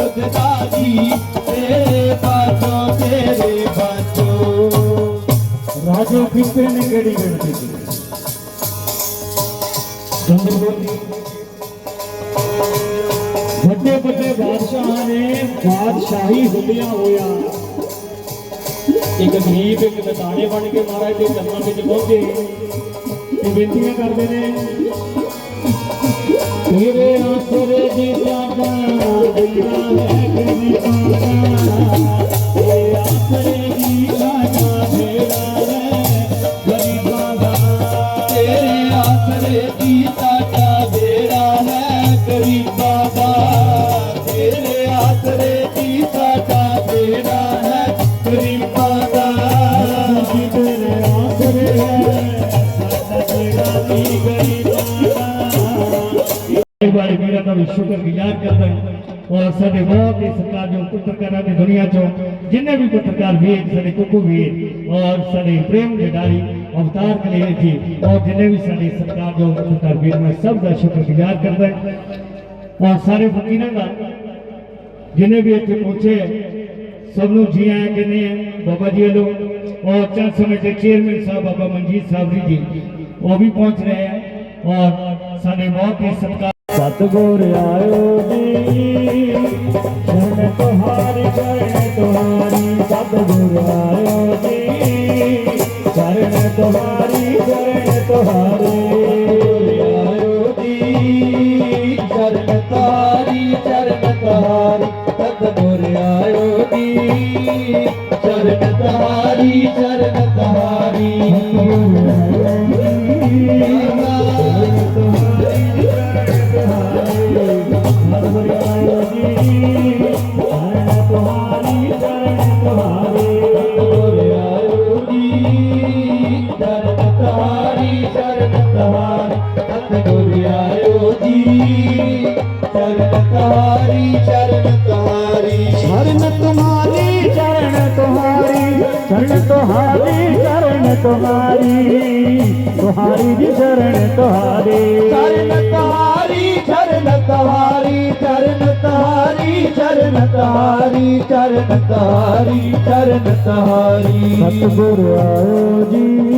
عبد دادی تیرے باتوں تیرے باتوں راجو پھپے نے گڑی گڑتی تھی سندر بولی بڑے بڑے بادشاہ نے بادشاہی ہویا ہویا ایک غریب ایک نتانے بن کے مہاراج کے چرنا پہ پہنچے بےنتیاں کرتے ہیں ਤੇਰੇ ਆਸਰੇ ਦੀ ਜਾਗਾ ਦਿਲਾ ਹੈ ਕਿ ਪਾਣਾ بھی شکر گزار کرتا ہوں اور سارے بہت ہی سرکار جو پترکار آدھی دنیا چوں جن بھی پترکار بھی سارے ککو بھی اور سارے پریم جداری اوتار کے لیے تھی اور جن بھی سارے سرکار جو پترکار بھی میں سب کا شکر گزار کرتا ہوں اور سارے فقیروں کا جنہیں بھی اتنے پہنچے سب لوگ جی آئے کہ نہیں بابا جی لو اور چند سمے سے چیئرمین صاحب بابا منجیت صاحب جی وہ بھی پہنچ رہے ہیں اور سارے بہت ہی سرکار ਸਤਗੁਰ ਆਇਓ ਜੀ। ਸ਼ਰਨ ਤੁਹਾਰੀ ਚਰਨ ਤੁਹਾਰੀ, ਸਤਗੁਰ ਆਇਓ ਜੀ। ਚਰਨ ਤੁਹਾਰੀ, ਚਰਨ ਤੁਹਾਰੇ ਆਇਓ ਜੀ। ਚਰਨ ਤਾਰੀ ਚਰਨ ਤਾਰੀ ਸਤਿਗੁਰ ਆਇਓ ਜੀ। ਚਰਨ ਤਾਰੀ ਚਰਨ ਤਾਰੀ ਚਰਨ ਤਾਰੀ ਚਰਨ ਤਾਰੀ ਚਰਨ ਤਾਰੀ ਚਰਨ ਤਾਰੀ। ਸਤਿਗੁਰ ਆਓ ਜੀ।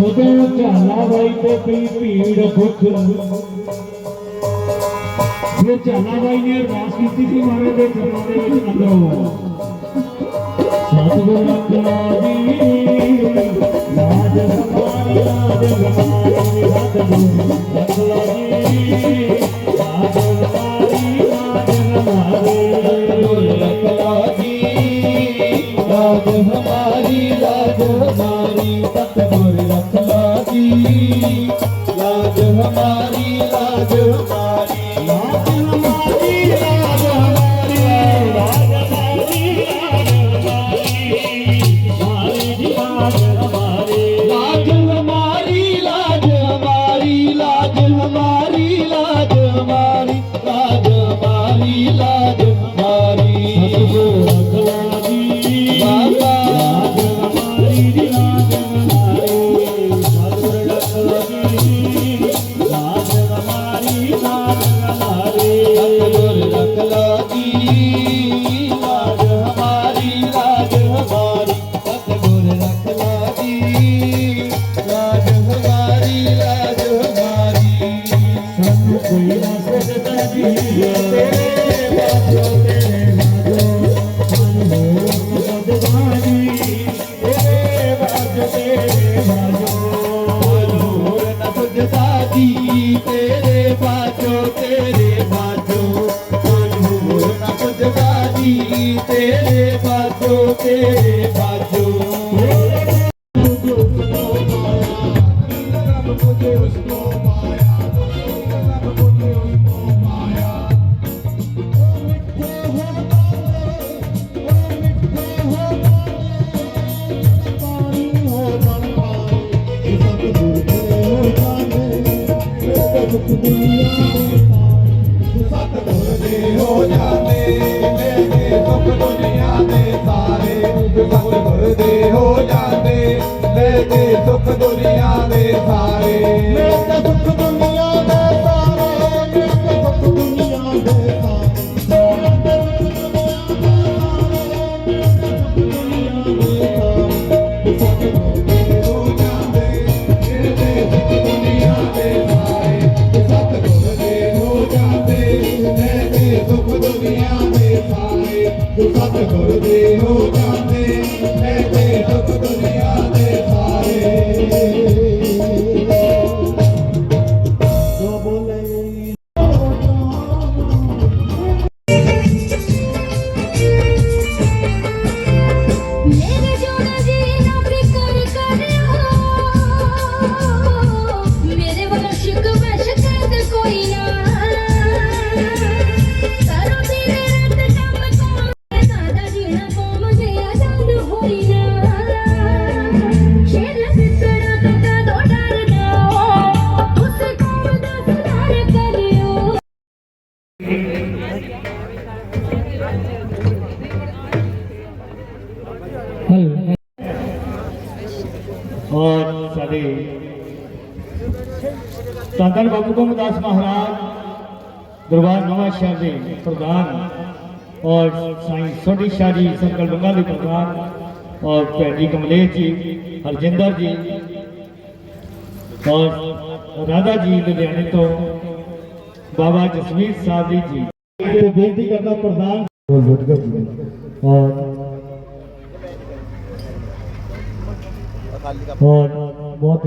সদা চালাবাইতে পীড় ভুতুর ये चलाबाई राजनीति की मारे दे चलाने में अंदर हुआ सतगुरु जी राज भगवान राज भगवान राज भगवान जी राज भगवान राज भगवान मारी लाज હરે ਤੇਰੇ ਬਾਝੋ ਤੇਰੇ ਬਾਝੋ लॻे दुख दुरी ਦੇ ਔਰ ਸਾਈਂ ਸੋਢੀ ਸ਼ਾਹ ਜੀ ਸੰਕਲ ਬੰਗਾ ਦੇ ਪ੍ਰਧਾਨ ਔਰ ਭੈਣ ਜੀ ਕਮਲੇਸ਼ ਜੀ ਹਰਜਿੰਦਰ ਜੀ ਔਰ ਰਾਧਾ ਜੀ ਲੁਧਿਆਣੇ ਤੋਂ ਬਾਬਾ ਜਸਵੀਰ ਸਾਹਿਬ ਜੀ ਜੀ। ਤੇ ਬੇਨਤੀ ਕਰਦਾ ਪ੍ਰਧਾਨ ਬੋਲ ਬੋਲ ਕਰ ਜੀ ਔਰ ਔਰ ਬਹੁਤ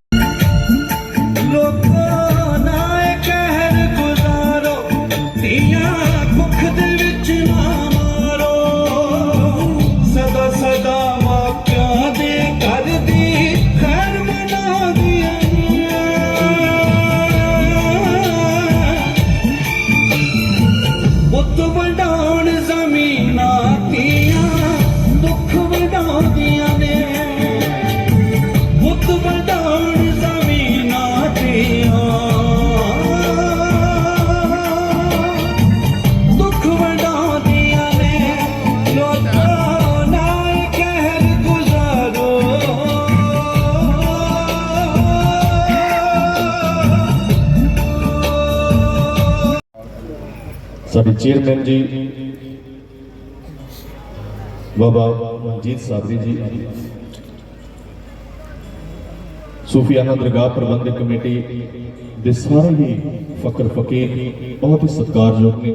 look سبھی چیئرمین جی بابا منجیت صابری جی صوفیانہ درگاہ پربندھ کمیٹی دے سارے ہی فقر فقیر بہت ہی ستکار لوگ نے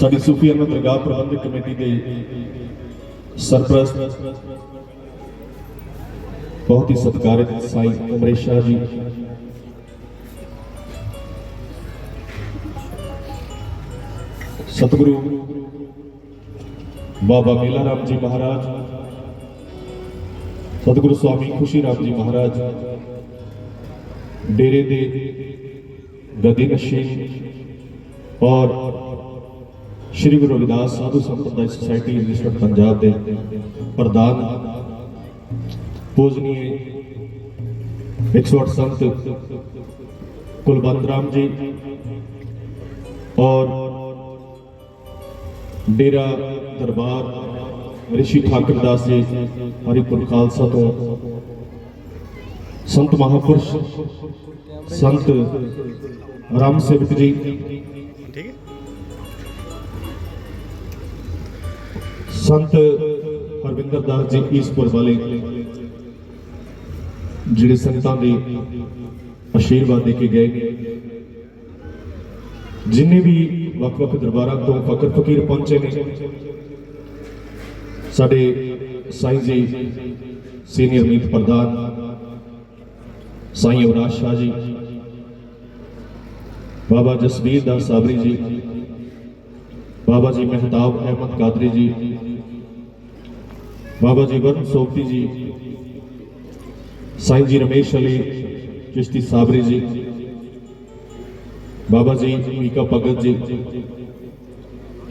ساری صوفیانہ درگاہ پربندھ کمیٹی دے سرپرست بہت ہی ستکار سائیں امریشہ جی ਸਤਿਗੁਰੂ ਬਾਬਾ ਮੇਲਾ ਰਾਮ ਜੀ ਮਹਾਰਾਜ ਸਤਿਗੁਰੂ ਸਵਾਮੀ ਖੁਸ਼ੀ ਰਾਮ ਜੀ ਮਹਾਰਾਜ ਡੇਰੇ ਦੇ ਗਦੀ ਨਸ਼ੀਨ ਔਰ ਸ਼੍ਰੀ ਗੁਰੂ ਰਵਿਦਾਸ ਸਾਧੂ ਸੰਪਰਦਾਇ ਸੁਸਾਇਟੀ ਲਿਮਟਿਡ ਪੰਜਾਬ ਦੇ ਪ੍ਰਧਾਨ ਪੂਜਨੀਏ 108 ਸੰਤ ਕੁਲਵੰਤ ਰਾਮ ਜੀ ਔਰ ਡੇਰਾ ਦਰਬਾਰ ਰਿਸ਼ੀ ਠਾਕਰ ਦਾਸ ਜੀ ਹਰਿਪੁਰ ਖਾਲਸਾ ਤੋਂ। ਸੰਤ ਮਹਾਪੁਰਸ਼ ਸੰਤ ਰਾਮ ਸੇਵਕ ਜੀ। ਸੰਤ ਹਰਵਿੰਦਰ ਦਾਸ ਜੀ ਈਸਪੁਰ ਵਾਲੇ ਜਿਹੜੇ ਸੰਤਾਂ ਦੇ ਆਸ਼ੀਰਵਾਦ ਦੇ ਕੇ ਗਏ ਜਿੰਨੇ ਵੀ ਵੱਖ-ਵੱਖ ਦਰਬਾਰਾਂ ਤੋਂ ਫਕਰ ਫਕੀਰ ਪਹੁੰਚੇ ਨੇ ਸਾਡੇ ਸਾਈਂ ਜੀ ਸੀਨੀਅਰ ਮੀਤ ਪ੍ਰਧਾਨ ਸਾਈਂ ਅਵਰਾਜ ਸ਼ਾਹ ਜੀ ਬਾਬਾ ਜਸਵੀਰ ਦਾਸ ਸਾਬਰੀ ਜੀ ਬਾਬਾ ਜੀ ਮਹਿਤਾਬ ਅਹਿਮਦ ਕਾਦਰੀ ਜੀ ਬਾਬਾ ਜੀ ਵਰਨ ਸੋਪਤੀ ਜੀ ਸਾਈਂ ਜੀ ਰਮੇਸ਼ ਅਲੀ ਚਿਸ਼ਤੀ ਸਾਬਰੀ ਜੀ ਬਾਬਾ ਜੀ ਮੀਕਾ ਭਗਤ ਜੀ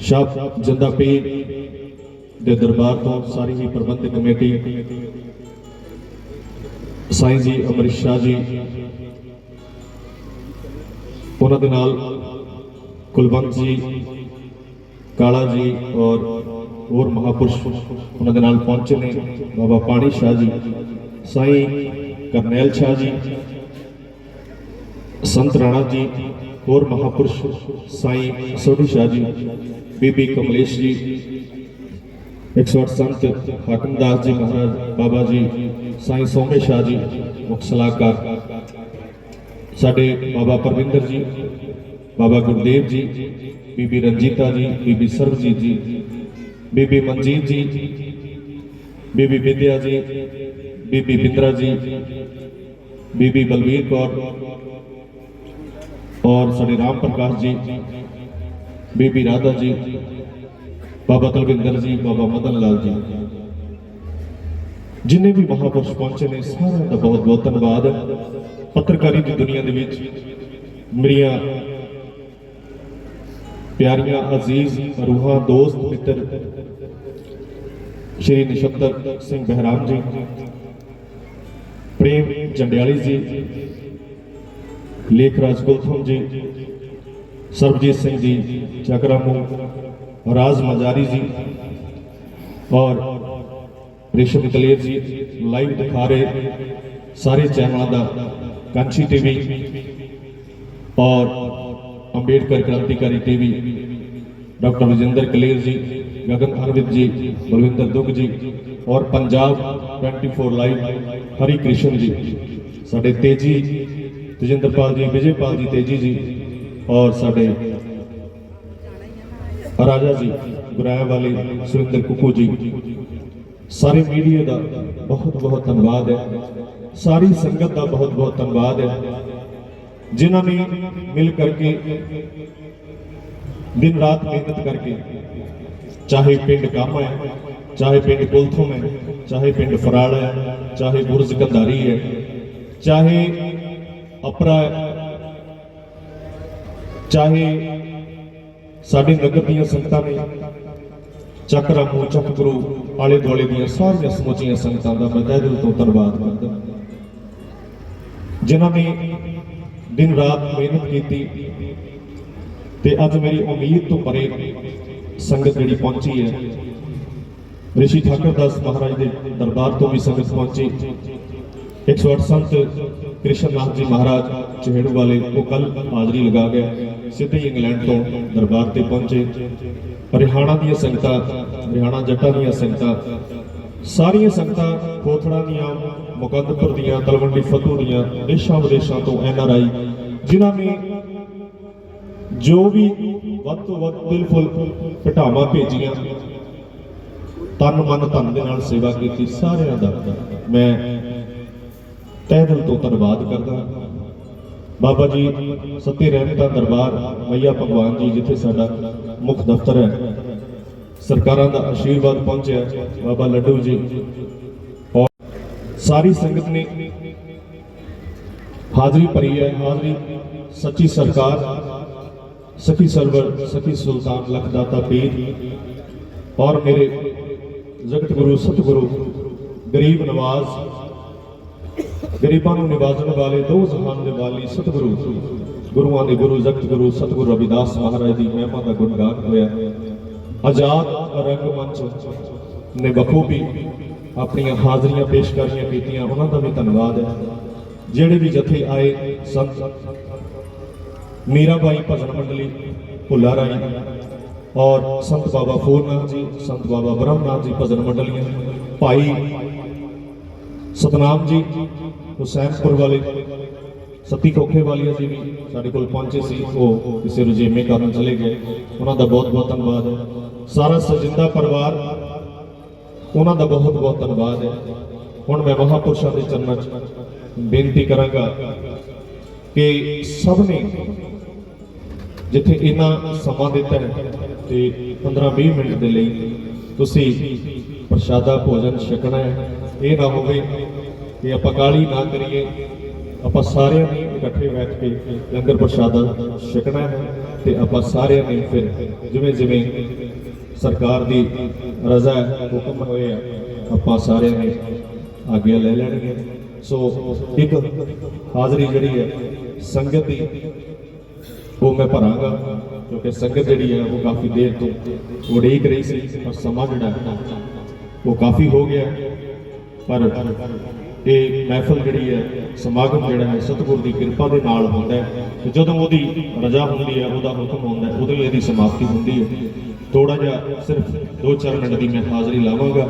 ਸ਼ਾਹ ਜੰਦਾ ਪੀਰ ਦੇ ਦਰਬਾਰ ਤੋਂ ਸਾਰੀ ਹੀ ਪ੍ਰਬੰਧਕ ਕਮੇਟੀ ਸਾਈਂ ਜੀ ਅਮਰਿਤ ਸ਼ਾਹ ਜੀ ਉਹਨਾਂ ਦੇ ਨਾਲ ਕੁਲਵੰਤ ਜੀ ਕਾਲਾ ਜੀ ਔਰ ਹੋਰ ਮਹਾਪੁਰਸ਼ ਉਹਨਾਂ ਦੇ ਨਾਲ ਪਹੁੰਚੇ ਨੇ ਬਾਬਾ ਪਾਣੀ ਸ਼ਾਹ ਜੀ ਸਾਈਂ ਕਰਨੈਲ ਸ਼ਾਹ ਜੀ ਸੰਤ ਰਾਣਾ ਜੀ ਹੋਰ ਮਹਾਪੁਰਸ਼ ਸਾਈਂ ਸੋਢੀ ਸ਼ਾਹ ਜੀ ਬੀਬੀ ਕਮਲੇਸ਼ ਜੀ 108 ਸੰਤ ਹਾਕਮ ਦਾਸ ਜੀ ਮਹਾਰਾਜ ਬਾਬਾ ਜੀ ਸਾਈਂ ਸੋਮੇ ਸ਼ਾਹ ਜੀ ਮੁੱਖ ਸਲਾਹਕਾਰ ਸਾਡੇ ਬਾਬਾ ਪਰਵਿੰਦਰ ਜੀ ਬਾਬਾ ਗੁਰਦੇਵ ਜੀ ਬੀਬੀ ਰੰਜੀਤਾ ਜੀ ਬੀਬੀ ਸਰਬਜੀਤ ਜੀ ਬੀਬੀ ਮਨਜੀਤ ਜੀ ਬੀਬੀ ਵਿਦਿਆ ਜੀ ਬੀਬੀ ਬਿੰਦਰਾ ਜੀ ਬੀਬੀ ਬਲਵੀਰ ਕੌਰ ਔਰ ਸਾਡੇ ਰਾਮ ਪ੍ਰਕਾਸ਼ ਜੀ, ਬੀਬੀ ਰਾਧਾ ਜੀ, ਬਾਬਾ ਤਲਵਿੰਦਰ ਜੀ, ਬਾਬਾ ਮਦਨ ਲਾਲ ਜੀ। ਜਿੰਨੇ ਵੀ ਮਹਾਪੁਰਸ਼ ਪਹੁੰਚੇ ਨੇ, ਸਾਰਿਆਂ ਦਾ ਬਹੁਤ ਬਹੁਤ ਧੰਨਵਾਦ। ਪੱਤਰਕਾਰੀ ਦੀ ਦੁਨੀਆ ਦੇ ਵਿੱਚ ਮੇਰੀਆਂ ਪਿਆਰੀਆਂ, ਅਜ਼ੀਜ਼ ਰੂਹਾਂ ਦੋਸਤ, ਮਿੱਤਰ, ਸ਼੍ਰੀ ਨਛੱਤਰ ਸਿੰਘ ਬਹਿਰਾਮ ਜੀ, ਪ੍ਰੇਮ ਜੰਡਿਆਲੀ ਜੀ ਲੇਖ ਰਾਜ ਗੁਲਥਮ ਜੀ, ਸਰਬਜੀਤ ਸਿੰਘ ਜੀ, ਚੱਕਰਾਮੂ, ਰਾਜ ਮਜਾਰੀ ਜੀ, ਔਰ ਰਿਸ਼ਮ ਕਲੇਰ ਜੀ ਲਾਈਵ ਦਿਖਾ ਰਹੇ ਸਾਰੇ ਚੈਨਲਾਂ ਦਾ ਕਾਂਚੀ ਟੀਵੀ ਔਰ ਅੰਬੇਡਕਰ ਕ੍ਰਾਂਤੀਕਾਰੀ ਟੀਵੀ। ਡਾਕਟਰ ਰਜਿੰਦਰ ਕਲੇਰ ਜੀ, ਗਗਨ ਅਰਵਿੰਦ ਜੀ, ਬਲਵਿੰਦਰ ਦੁੱਗ ਜੀ ਔਰ ਪੰਜਾਬ 24 ਲਾਈਵ ਹਰੀ ਕ੍ਰਿਸ਼ਨ ਜੀ। ਸਾਡੇ ਤੇਜੀ ਤੇਜਿੰਦਰਪਾਲ ਜੀ ਵਿਜੇਪਾਲ ਜੀ ਤੇਜੀ ਜੀ ਔਰ ਸਾਡੇ ਰਾਜਾ ਜੀ ਗੁਰਾਇਆ ਵਾਲੇ ਸੁਰਿੰਦਰ ਕੁੱਕੂ ਜੀ ਸਾਰੇ ਮੀਡੀਆ ਦਾ ਬਹੁਤ ਬਹੁਤ ਧੰਨਵਾਦ ਹੈ ਸਾਰੀ ਸੰਗਤ ਦਾ ਬਹੁਤ ਬਹੁਤ ਧੰਨਵਾਦ ਹੈ ਜਿਨ੍ਹਾਂ ਨੇ ਮਿਲ ਕਰਕੇ ਦਿਨ ਰਾਤ ਮਿਹਨਤ ਕਰਕੇ ਚਾਹੇ ਪਿੰਡ ਕੰਮ ਹੈ ਚਾਹੇ ਪਿੰਡ ਕੁਲਥੋਂ ਹੈ ਚਾਹੇ ਪਿੰਡ ਫਰਾੜ ਹੈ ਚਾਹੇ ਬੁਰਜ ਕੰਧਾਰੀ ਹੈ ਚਾਹੇ ਅਪਰਾ ਚਾਹੇ ਸਾਡੇ ਨਗਰ ਦੀਆਂ ਸੰਗਤਾਂ ਨੇ ਚੱਕਰਾ ਚੱਕਰਾਮੂ ਚੱਕਗੁਰੂ ਆਲੇ ਦੁਆਲੇ ਦੀਆਂ ਸਾਰੀਆਂ ਸਮੁੱਚੀਆਂ ਸੰਗਤਾਂ ਦਾ ਮੈਂ ਤਹਿ ਦਿਲ ਤੋਂ ਧੰਨਵਾਦ ਕਰਦਾ ਜਿਨ੍ਹਾਂ ਨੇ ਦਿਨ ਰਾਤ ਮਿਹਨਤ ਕੀਤੀ ਤੇ ਅੱਜ ਮੇਰੀ ਉਮੀਦ ਤੋਂ ਪਰੇ ਸੰਗਤ ਜਿਹੜੀ ਪਹੁੰਚੀ ਹੈ, ਰਿਸ਼ੀ ਠਾਕਰ ਦਾਸ ਮਹਾਰਾਜ ਦੇ ਦਰਬਾਰ ਤੋਂ ਵੀ ਸੰਗਤ ਪਹੁੰਚੀ। 108 ਸੰਤ ਕ੍ਰਿਸ਼ਨਨਾਥ ਜੀ ਮਹਾਰਾਜ ਚਿਹੜੂ ਵਾਲੇ ਉਹ ਕੱਲ ਹਾਜ਼ਰੀ ਲਗਾ ਗਿਆ ਸਿੱਧੇ ਇੰਗਲੈਂਡ ਤੋਂ ਦਰਬਾਰ ਤੇ ਪਹੁੰਚੇ। ਹਰਿਆਣਾ ਦੀਆਂ ਸੰਗਤਾਂ, ਹਰਿਆਣਾ ਜੱਟਾਂ ਦੀਆਂ ਸੰਗਤਾਂ, ਸਾਰੀਆਂ ਸੰਗਤਾਂ ਖੋਥੜਾ ਦੀਆਂ, ਮੁਕੰਦਪੁਰ ਦੀਆਂ, ਤਲਵੰਡੀ ਫਤੂ ਦੀਆਂ, ਦੇਸ਼ਾਂ ਵਿਦੇਸ਼ਾਂ ਤੋਂ ਐਨ ਆਰ ਆਈ, ਜਿਨ੍ਹਾਂ ਨੇ ਜੋ ਵੀ ਵੱਧ ਤੋਂ ਵੱਧ ਦਿਲ ਫੁੱਲ ਘਟਾਵਾਂ ਭੇਜੀਆਂ, ਤਨ ਮਨ ਧਨ ਦੇ ਨਾਲ ਸੇਵਾ ਕੀਤੀ, ਸਾਰਿਆਂ ਦਾ ਮੈਂ ਤਹਿ ਦਿਲ ਤੋਂ ਧੰਨਵਾਦ ਕਰਦਾ ਬਾਬਾ ਜੀ, ਸੱਤੇ ਦਾ ਦਰਬਾਰ ਮਈਆ ਭਗਵਾਨ ਜੀ, ਜਿੱਥੇ ਸਾਡਾ ਮੁੱਖ ਦਫ਼ਤਰ ਹੈ। ਸਰਕਾਰਾਂ ਦਾ ਆਸ਼ੀਰਵਾਦ ਪਹੁੰਚਿਆ। ਬਾਬਾ ਲੱਡੂ ਜੀ। ਔਰ ਸਾਰੀ ਸੰਗਤ ਨੇ ਹਾਜ਼ਰੀ ਭਰੀ ਹੈ। ਹਾਜ਼ਰੀ ਸੱਚੀ ਸਰਕਾਰ, ਸਖੀ ਸਰਵਰ, ਸਖੀ ਸੁਲਤਾਨ ਲਖਦਾਤਾ ਪੀਰ ਔਰ ਮੇਰੇ ਜਗਤ ਗੁਰੂ, ਸਤਿਗੁਰੂ, ਗਰੀਬ ਨਵਾਜ਼ ਗਰੀਬਾਂ ਨੂੰ ਨਿਵਾਜਣ ਵਾਲੇ ਦੋ ਜਹਾਨ ਦੇ ਵਾਲੀ ਸਤਿਗੁਰੂ ਗੁਰੂਆਂ ਦੇ ਗੁਰੂ ਜਗਤ ਗੁਰੂ ਸਤਿਗੁਰੂ ਰਵਿਦਾਸ ਮਹਾਰਾਜ ਦੀ ਮਹਿਮਾ ਦਾ ਗੁਣਗਾਨ ਹੋਇਆ ਆਜ਼ਾਦ ਰੰਗ ਮੰਚ ਨੇ ਬਖੂਬੀ ਆਪਣੀਆਂ ਹਾਜ਼ਰੀਆਂ ਪੇਸ਼ਕਾਰੀਆਂ ਕੀਤੀਆਂ ਉਹਨਾਂ ਦਾ ਵੀ ਧੰਨਵਾਦ ਹੈ ਜਿਹੜੇ ਵੀ ਜਥੇ ਆਏ ਸੰਤ ਮੀਰਾਬਾਈ ਭਜਨ ਮੰਡਲੀ ਭੁੱਲਾ ਰਾਈ ਔਰ ਸੰਤ ਬਾਬਾ ਫੂਲਨਾਥ ਜੀ ਸੰਤ ਬਾਬਾ ਬ੍ਰਹਮਨਾਥ ਜੀ ਭਜਨ ਮੰਡਲੀਆਂ ਭਾਈ ਸਤਨਾਮ ਜੀ ਹੁਸੈਨਪੁਰ ਵਾਲੇ ਸਤੀ ਖੋਖੇ ਵਾਲੀਆ ਜੀ ਵੀ ਸਾਡੇ ਕੋਲ ਪਹੁੰਚੇ ਸੀ। ਉਹ ਕਿਸੇ ਰੁਝੇਵੇਂ ਕਾਰਨ ਚਲੇ ਗਏ। ਉਹਨਾਂ ਦਾ ਬਹੁਤ ਬਹੁਤ ਧੰਨਵਾਦ। ਹੈ ਸਾਰਾ ਸਜਿੰਦਾ ਪਰਿਵਾਰ ਉਹਨਾਂ ਦਾ ਬਹੁਤ ਬਹੁਤ ਧੰਨਵਾਦ ਹੈ। ਹੁਣ ਮੈਂ ਮਹਾਪੁਰਸ਼ਾਂ ਦੇ ਚਰਨਾਂ 'ਚ ਬੇਨਤੀ ਕਰਾਂਗਾ ਕਿ ਸਭ ਨੇ ਜਿੱਥੇ ਇਹਨਾਂ ਸਮਾਂ ਦਿੱਤਾ ਹੈ ਤੇ 15-20 ਮਿੰਟ ਦੇ ਲਈ ਤੁਸੀਂ ਪ੍ਰਸ਼ਾਦਾ ਭੋਜਨ ਛਕਣਾ ਹੈ। ਇਹ ਨਾ ਹੋਵੇ ਕਿ ਆਪਾਂ ਕਾਲੀ ਨਾ ਕਰੀਏ। ਆਪਾਂ ਸਾਰਿਆਂ ਨੇ ਇਕੱਠੇ ਬੈਠ ਕੇ ਲੰਗਰ ਪ੍ਰਸ਼ਾਦਾ ਛਕਣਾ ਹੈ ਤੇ ਆਪਾਂ ਸਾਰਿਆਂ ਨੇ ਫਿਰ ਜਿਵੇਂ ਜਿਵੇਂ ਸਰਕਾਰ ਦੀ ਰਜ਼ਾ ਹੈ, ਹੁਕਮ ਹੋਏ ਆ ਆਪਾਂ ਸਾਰਿਆਂ ਨੇ ਆਗਿਆ ਲੈ ਲੈਣੀ ਹੈ ਸੋ ਇੱਕ ਹਾਜ਼ਰੀ ਜਿਹੜੀ ਹੈ ਸੰਗਤ ਦੀ ਉਹ ਮੈਂ ਭਰਾਂਗਾ ਕਿਉਂਕਿ ਸੰਗਤ ਜਿਹੜੀ ਹੈ ਉਹ ਕਾਫੀ ਦੇਰ ਤੋਂ ਉਡੀਕ ਰਹੀ ਸੀ ਪਰ ਸਮਾਂ ਜਿਹੜਾ ਉਹ ਕਾਫੀ ਹੋ ਗਿਆ। ਪਰ ਇਹ ਮਹਿਫਲ ਜਿਹੜੀ ਹੈ, ਸਮਾਗਮ ਜਿਹੜਾ ਹੈ, ਸਤਿਗੁਰ ਦੀ ਕਿਰਪਾ ਦੇ ਨਾਲ ਹੁੰਦਾ ਹੈ ਤੇ ਜਦੋਂ ਉਹਦੀ ਰਜ਼ਾ ਹੁੰਦੀ ਹੈ, ਉਹਦਾ ਹੁਕਮ ਹੁੰਦਾ ਹੈ, ਉਦੋਂ ਹੀ ਇਹਦੀ ਸਮਾਪਤੀ ਹੁੰਦੀ ਹੈ। ਥੋੜਾ ਜਿਹਾ ਸਿਰਫ 2-4 ਮਿੰਟ ਦੀ ਮੈਂ ਹਾਜ਼ਰੀ ਲਾਵਾਂਗਾ।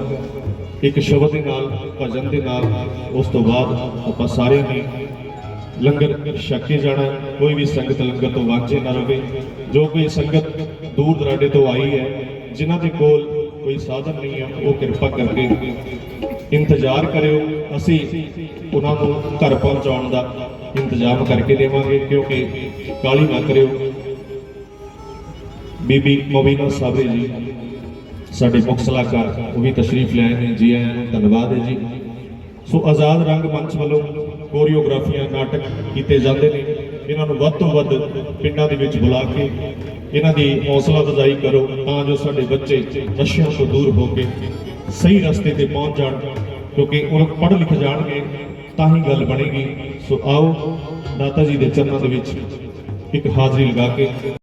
ਇੱਕ ਸ਼ਬਦ ਦੇ ਨਾਲ, ਭਜਨ ਦੇ ਨਾਲ, ਉਸ ਤੋਂ ਬਾਅਦ ਆਪਾਂ ਸਾਰਿਆਂ ਨੇ ਲੰਗਰ ਛਕ ਕੇ ਜਾਣਾ ਕੋਈ ਵੀ ਸੰਗਤ ਲੰਗਰ ਤੋਂ ਵਾਂਝੇ ਨਾ ਰਵੇ। ਜੋ ਕੋਈ ਸੰਗਤ ਦੂਰ ਦਰਾਡੇ ਤੋਂ ਆਈ ਹੈ, ਜਿਨ੍ਹਾਂ ਦੇ ਕੋਲ ਕੋਈ ਸਾਧਨ ਨਹੀਂ ਹੈ, ਉਹ ਕਿਰਪਾ ਕਰਕੇ ਇੰਤਜ਼ਾਰ ਕਰਿਓ, ਅਸੀਂ ਉਹਨਾਂ ਨੂੰ ਘਰ ਪਹੁੰਚਾਉਣ ਦਾ ਇੰਤਜ਼ਾਮ ਕਰਕੇ ਦੇਵਾਂਗੇ, ਕਿਉਂਕਿ ਕਾਲੀ ਨਾ ਕਰਿਓ। ਬੀਬੀ ਮੋਬੀਨਾ ਸਾਬਰੇ ਜੀ, ਸਾਡੇ ਮੁੱਖ ਸਲਾਹਕਾਰ, ਉਹ ਵੀ ਤਸ਼ਰੀਫ ਲਿਆਏ ਨੇ, ਜੀ ਆਇਆਂ ਨੂੰ ਧੰਨਵਾਦ ਹੈ ਜੀ। ਸੋ ਆਜ਼ਾਦ ਰੰਗ ਮੰਚ ਵੱਲੋਂ ਕੋਰੀਓਗ੍ਰਾਫੀਆਂ, ਨਾਟਕ ਕੀਤੇ ਜਾਂਦੇ ਨੇ। ਇਹਨਾਂ ਨੂੰ ਵੱਧ ਤੋਂ ਵੱਧ ਪਿੰਡਾਂ ਦੇ ਵਿੱਚ ਬੁਲਾ ਕੇ ਇਹਨਾਂ ਦੀ ਹੌਸਲਾ ਅਫਜ਼ਾਈ ਕਰੋ, ਤਾਂ ਜੋ ਸਾਡੇ ਬੱਚੇ ਨਸ਼ਿਆਂ ਤੋਂ ਦੂਰ ਹੋ ਕੇ ਸਹੀ ਰਸਤੇ ਤੇ ਪਹੁੰਚ ਜਾਣ। ਕਿਉਂਕਿ ਉਹ ਪੜ੍ਹ ਲਿਖ ਜਾਣਗੇ, ਤਾਂ ਹੀ ਗੱਲ ਬਣੇਗੀ। ਸੋ ਆਓ ਦਾਤਾ ਜੀ ਦੇ ਚਰਨਾਂ ਦੇ ਵਿੱਚ ਇੱਕ ਹਾਜ਼ਰੀ ਲਗਾ ਕੇ